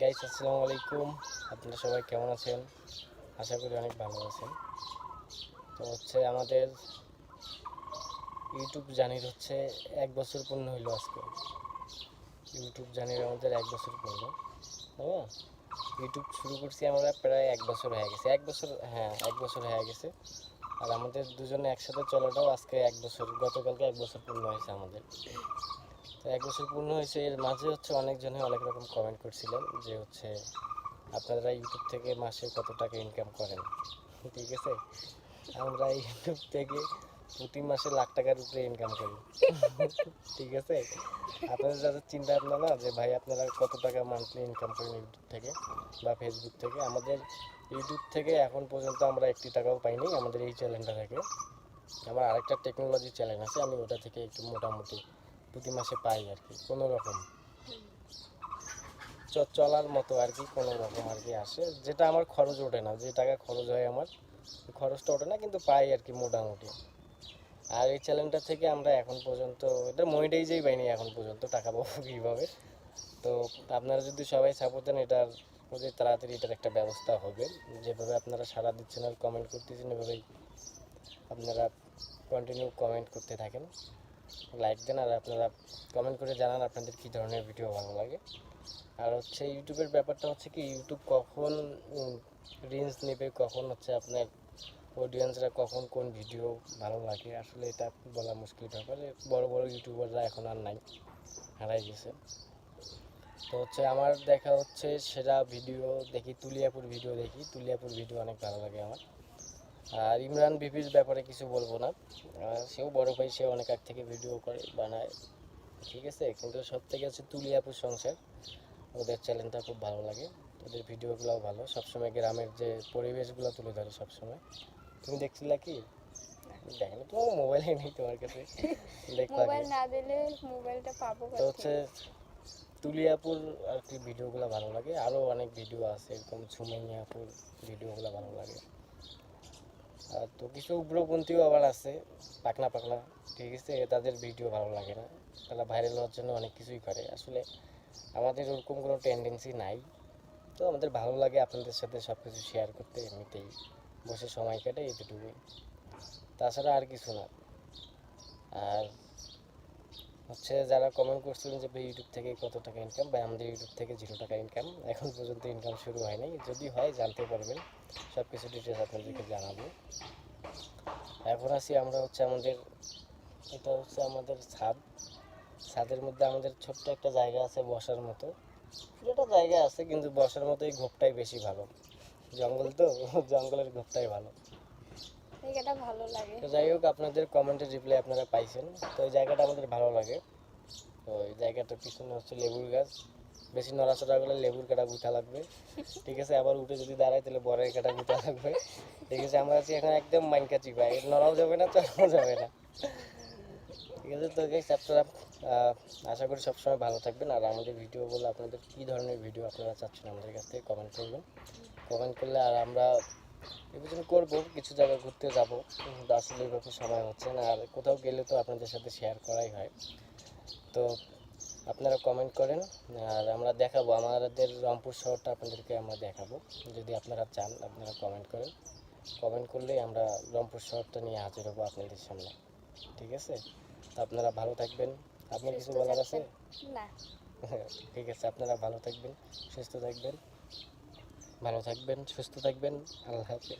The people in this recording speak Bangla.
গাইস আসসালামু আলাইকুম। আপনারা সবাই কেমন আছেন? আশা করি অনেক ভালো আছেন। তো হচ্ছে আমাদের ইউটিউব জানির হচ্ছে এক বছর পূর্ণ হইল আজকে। ইউটিউব জানির আমাদের এক বছর পূর্ণ হ্যাঁ ইউটিউব শুরু করছি আমরা প্রায় এক বছর হয়ে গেছে। এক বছর হ্যাঁ এক বছর হয়ে গেছে। আর আমাদের দুজনে একসাথে চলাটাও আজকে এক বছর, গতকালকে এক বছর পূর্ণ হয়েছে আমাদের। তো এক বছর পূর্ণ হয়েছে, এর মাঝে হচ্ছে অনেকজনে অনেক রকম কমেন্ট করছিলেন যে হচ্ছে আপনারা ইউটিউব থেকে মাসে কত টাকা ইনকাম করেন। ঠিক আছে? আমরা ইউটিউব থেকে প্রতি মাসে লাখ টাকার উপরে ইনকাম করি। ঠিক আছে? আপনাদের যাদের চিন্তা ভাবনা না যে ভাই আপনারা কত টাকা মান্থলি ইনকাম করেন ইউটিউব থেকে বা ফেসবুক থেকে, আমাদের ইউটিউব থেকে এখন পর্যন্ত আমরা একটি টাকাও পাইনি, আমাদের এই চ্যানেলটা থেকে। আমার আরেকটা টেকনোলজি চ্যানেল আছে, আমি ওটা থেকে একটু মোটামুটি প্রতি মাসে পাই আর কি, কোনো রকম। চলার মতো আর কি কোনো রকম আর কি আসে। যেটা আমার খরচ ওঠে না, যে টাকা খরচ হয় আমার খরচটা ওঠে না, কিন্তু পাই আর কি মোটামুটি। আর এই চ্যানেলটা থেকে আমরা এখন পর্যন্ত, এটা মনিটাইজেই পাইনি এখন পর্যন্ত, টাকা পাবো কীভাবে? তো আপনারা যদি সবাই সাপোর্ট দেন, এটার প্রতি তাড়াতাড়ি এটার একটা ব্যবস্থা হবে। যেভাবে আপনারা সাড়া দিচ্ছেন আর কমেন্ট করতেছেন, এভাবেই আপনারা কন্টিনিউ কমেন্ট করতে থাকেন। লাইক দেন আর আপনারা কমেন্ট করে জানান আপনাদের কী ধরনের ভিডিও ভালো লাগে। আর হচ্ছে ইউটিউবের ব্যাপারটা হচ্ছে কি, ইউটিউব কখন রিলস নেবে, কখন হচ্ছে আপনার অডিয়েন্সরা কখন কোন ভিডিও ভালো লাগে, আসলে এটা বলা মুশকিল ব্যাপার। বড় বড় ইউটিউবাররা এখন আর নাই, হারাই গেছে। তো হচ্ছে আমার দেখা হচ্ছে সেরা ভিডিও দেখি, তুলিয়াপুর ভিডিও দেখি, তুলিয়াপুর ভিডিও অনেক ভালো লাগে আমার। আর ইমরান বিপির ব্যাপারে কিছু বলব না। সেও বড় ভাই সে অনেক আগ থেকে ভিডিও করে বানায় ঠিক আছে? কিন্তু সব থেকে হচ্ছে তুলিয়াপুর সংসার। ওদের চ্যানেলটা খুব ভালো লাগে ওদের ভিডিওগুলোও ভালো। সবসময় গ্রামের যে পরিবেশগুলো তুলে ধরে সবসময়। তুমি দেখছিলা কি? দেখো তো মোবাইলে নেই তোমার কাছে। দেখবা মোবাইল না দিলে মোবাইলটা পাবো তো হচ্ছে তুলিয়াপুর আর কি ভিডিওগুলো ভালো লাগে। আরও অনেক ভিডিও আছে এরকম ঝুমেনিয়াপুর ভিডিওগুলো ভালো লাগে। তো কিছু উগ্রপন্থীও আবার আছে, পাকনা পাকনা, ঠিক আছে? তাদের ভিডিও ভালো লাগে না। তারা ভাইরাল হওয়ার জন্য অনেক কিছুই করে। আসলে আমাদের ওরকম কোনো টেন্ডেন্সি নাই। তো আমাদের ভালো লাগে আপনাদের সাথে সব কিছু শেয়ার করতে, এমনিতেই বসে সময় কাটে এতটুকুই। তাছাড়া আর কিছু না। আর হচ্ছে যারা কমেন্ট করছিলেন যে ভাই ইউটিউব থেকে কত টাকা ইনকাম ভাই আমাদের ইউটিউব থেকে জিরো টাকা ইনকাম এখন পর্যন্ত ইনকাম শুরু হয়নি যদি হয় জানতে পারবেন। সব কিছু ডিটেলস আপনাদেরকে জানাব। এখন আসি আমরা হচ্ছে আমাদের এটা হচ্ছে আমাদের ছাদ। ছাদের মধ্যে আমাদের ছোট্ট একটা জায়গা আছে বসার মতো। পুরোটা জায়গা আছে কিন্তু বসার মতো এই ঘোপটাই বেশি ভালো। জঙ্গল তো জঙ্গলের ঘোপটাই ভালো। জায়গাটা ভালো লাগে। তো যাই হোক আপনাদের কমেন্টের রিপ্লাই আপনারা পাইছেন। তো এই জায়গাটা আমাদের ভালো লাগে। এই জায়গাটার পিছনে হচ্ছে লেবুর গাছ। বেশি নড়াচড়া করলে লেবুর কাটা গুঠা লাগবে। ঠিক আছে, আবার উঠে যদি দাঁড়ায় তাহলে বড়ের কাটা গুঠা লাগবে। ঠিক আছে, আমরা আছি এখন একদম মাইনকা চিপাই নড়াও যাবে না, চড়াও যাবে না। ঠিক আছে, তো গাইস আপনারা আশা করি সবসময় ভালো থাকবেন। আর আমাদের ভিডিওগুলো আপনাদের কী ধরনের ভিডিও আপনারা চাচ্ছেন আমাদের কাছ থেকে কমেন্ট করবেন। কমেন্ট করলে আর আমরা এগুলো করব, কিছু জায়গায় ঘুরতে যাব। আসলে এভাবে সময় হচ্ছে না। আর কোথাও গেলে তো আপনাদের সাথে শেয়ার করাই হয়। তো আপনারা কমেন্ট করেন আর আমরা দেখাবো আমাদের রংপুর শহরটা আপনাদেরকে আমরা দেখাবো। যদি আপনারা চান আপনারা কমেন্ট করেন। কমেন্ট করলেই আমরা রংপুর শহরটা নিয়ে হাজির হব আপনাদের সামনে। ঠিক আছে? তো আপনারা ভালো থাকবেন। আপনার কিছু বলার আছে? না। ঠিক আছে আপনারা ভালো থাকবেন সুস্থ থাকবেন ভালো থাকবেন সুস্থ থাকবেন। আল্লাহ হাফেজ।